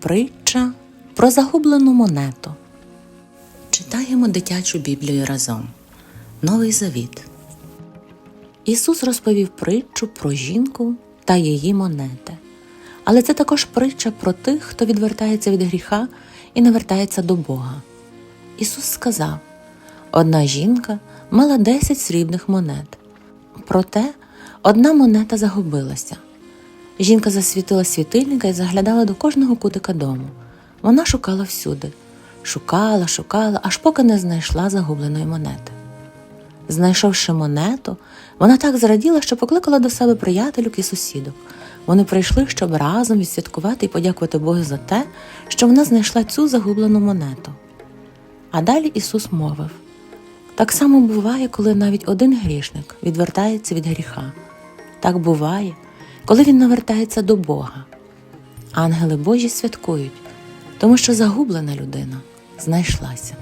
Притча про загублену монету. Читаємо дитячу Біблію разом. Новий Завіт. Ісус розповів притчу про жінку та її монети. Але це також притча про тих, хто відвертається від гріха і не вертається до Бога. Ісус сказав: одна жінка мала 10 срібних монет. Проте одна монета загубилася. Жінка засвітила світильника і заглядала до кожного кутика дому. Вона шукала всюди. Шукала, шукала, аж поки не знайшла загубленої монети. Знайшовши монету, вона так зраділа, що покликала до себе приятелюк і сусідок. Вони прийшли, щоб разом відсвяткувати і подякувати Богу за те, що вона знайшла цю загублену монету. А далі Ісус мовив: так само буває, коли навіть один грішник відвертається від гріха. Так буває, коли він навертається до Бога. Ангели Божі святкують, тому що загублена людина знайшлася.